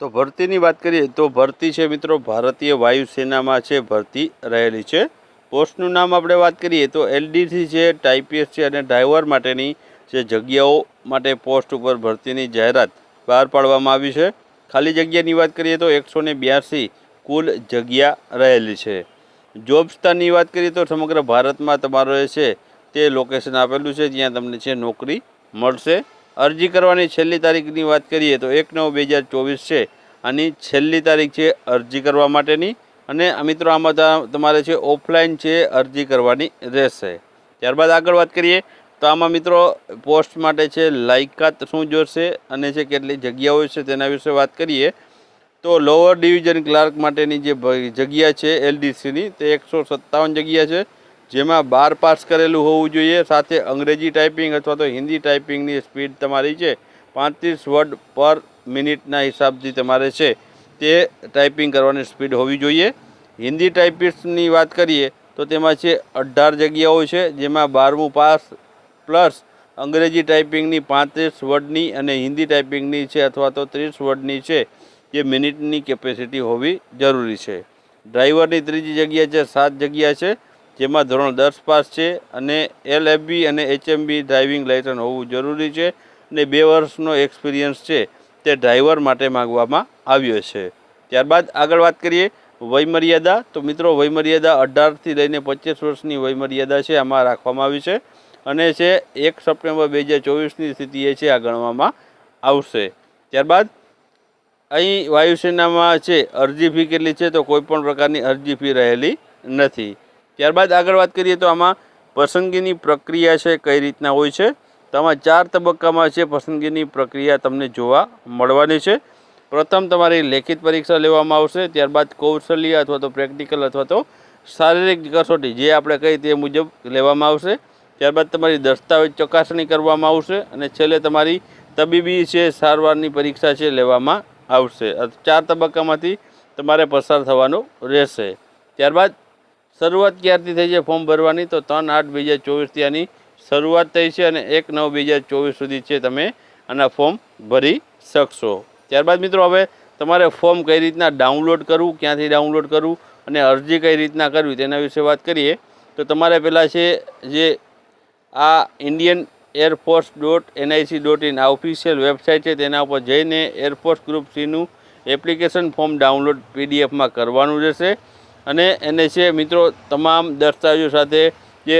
તો ભરતીની વાત કરીએ તો ભરતી છે મિત્રો, ભારતીય વાયુસેનામાં છે ભરતી રહેલી છે. પોસ્ટનું નામ આપણે વાત કરીએ તો એલડીસી છે ટાઈપીએસ છે અને ડ્રાઈવર માટેની જે જગ્યાઓ માટે પોસ્ટ ઉપર ભરતીની જાહેરાત બહાર પાડવામાં આવી છે. ખાલી જગ્યાની વાત કરીએ તો એકસો બ્યાસી કુલ જગ્યા રહેલી છે. જોબ સ્થાનની વાત કરીએ તો સમગ્ર ભારતમાં તમારો છે, તે લોકેશન આપેલું છે, જ્યાં તમને છે નોકરી મળશે. અરજી કરવાની છેલ્લી તારીખની વાત કરીએ તો એક નવ બે હજાર ચોવીસ છે. આની છેલ્લી તારીખ છે અરજી કરવા માટેની. અને મિત્રો, આમાં તમારે છે ઓફલાઈન છે અરજી કરવાની રહેશે. ત્યારબાદ આગળ વાત કરીએ તો આમાં મિત્રો, પોસ્ટ માટે છે લાયકાત શું જોશે અને છે કેટલી જગ્યાઓ છે તેના વિશે વાત કરીએ. તો લોઅર ડિવિઝન ક્લાર્ક માટેની જે જગ્યા છે એલડીસીની તે એકસો સત્તાવન જગ્યા છે. જેમાં બાર પાસ કરેલું હોવું જોઈએ, સાથે અંગ્રેજી ટાઈપિંગ અથવા તો હિન્દી ટાઈપિંગની સ્પીડ તમારી છે. પાંત્રીસ વર્ડ પર મિનિટના હિસાબથી તમારે છે તે ટાઈપિંગ કરવાની સ્પીડ હોવી જોઈએ. હિન્દી ટાઈપિસ્ટની વાત કરીએ તો તેમાં છે અઢાર જગ્યાઓ છે, જેમાં બારમું પાસ પ્લસ અંગ્રેજી ટાઈપિંગની પાંત્રીસ વર્ડની અને હિન્દી ટાઈપિંગની છે અથવા તો ત્રીસ વર્ડની છે જે મિનિટની કેપેસિટી હોવી જરૂરી છે. ડ્રાઈવરની ત્રીજી જગ્યા છે, સાત જગ્યા છે. જેમાં ધોરણ દસ પાસ છે અને એલ અને એચએમબી ડ્રાઇવિંગ લાઇસન્સ હોવું જરૂરી છે અને બે વર્ષનો એક્સપિરિયન્સ છે તે ડ્રાઈવર માટે માગવામાં આવ્યો છે. ત્યારબાદ આગળ વાત કરીએ વયમર્યાદા. તો મિત્રો, વયમર્યાદા અઢારથી લઈને પચીસ વર્ષની વયમર્યાદા છે, આમાં રાખવામાં આવી છે અને છે એક સપ્ટેમ્બર બે હજાર ચોવીસની સ્થિતિ એ છે, આ ગણવામાં આવશે. ત્યારબાદ અહીં વાયુસેનામાં છે, અરજી ફી કેટલી છે? તો કોઈપણ પ્રકારની અરજી ફી રહેલી નથી. ત્યારબાદ આગળ વાત કરીએ તો આમાં પસંદગીની પ્રક્રિયા છે, કઈ રીતના હોય છે? તો આમાં ચાર તબક્કામાં છે, પસંદગીની પ્રક્રિયા તમને જોવા મળવાની છે. પ્રથમ તમારી લેખિત પરીક્ષા લેવામાં આવશે, ત્યારબાદ કૌશલ્ય અથવા તો પ્રેક્ટિકલ અથવા તો શારીરિક કસોટી, જે આપણે કહી તે મુજબ લેવામાં આવશે. ત્યારબાદ તમારી દસ્તાવેજ ચકાસણી કરવામાં આવશે અને છેલ્લે તમારી તબીબી છે, સારવારની પરીક્ષા છે, લેવામાં આવશે. ચાર તબક્કામાંથી તમારે પસાર થવાનું રહેશે. ત્યારબાદ શરૂઆત ક્યારથી થઈ છે ફોર્મ ભરવાની? તો ત્રણ આઠ બે હજાર ચોવીસથી આની શરૂઆત થઈ છે અને એક નવ બે હજાર ચોવીસ સુધી છે તમે આના ફોર્મ ભરી શકશો. ત્યારબાદ મિત્રો હવે તમારે ફોર્મ કઈ રીતના ડાઉનલોડ કરવું, ક્યાંથી ડાઉનલોડ કરવું અને અરજી કઈ રીતના કરવી તેના વિશે વાત કરીએ. તો તમારે પહેલાં છે જે આ Indian air force dot NIC dot in આ ઓફિશિયલ વેબસાઇટ છે તેના ઉપર જઈને એરફોર્સ ગ્રુપ સીનું એપ્લિકેશન ફોર્મ ડાઉનલોડ પીડીએફમાં કરવાનું રહેશે. અને એને છે, મિત્રો, તમામ દસ્તાવેજો સાથે જે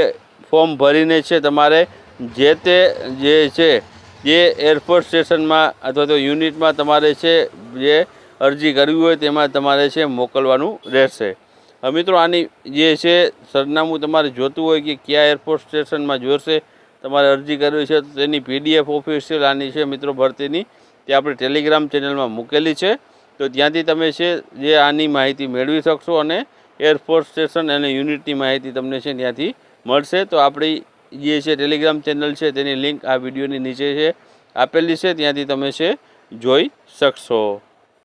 ફોર્મ ભરીને છે, તમારે જે તે જે છે, જે એરફોર્સ સ્ટેશનમાં અથવા તો યુનિટમાં તમારે છે, જે અરજી કરવી હોય તેમાં તમારે છે, મોકલવાનું રહેશે. હવે મિત્રો, આની જે છે, સરનામું તમારે જોતું હોય કે કયા એરફોર્સ સ્ટેશનમાં જોશે, તમારે અરજી કરવી છે તો તેની પીડીએફ ઓફિશિયલ આની છે, મિત્રો, ભરતીની, તે આપણે ટેલિગ્રામ ચેનલમાં મૂકેલી છે. તો ત્યાંથી તમે છે જે આની માહિતી મેળવી શકશો અને એરફોર્સ સ્ટેશન અને યુનિટની માહિતી તમને છે ત્યાંથી મળશે. તો આપણી જે છે ટેલિગ્રામ ચેનલ છે તેની લિંક આ વિડીયોની નીચે છે આપેલી છે. ત્યાંથી તમે છે જોઈ શકશો.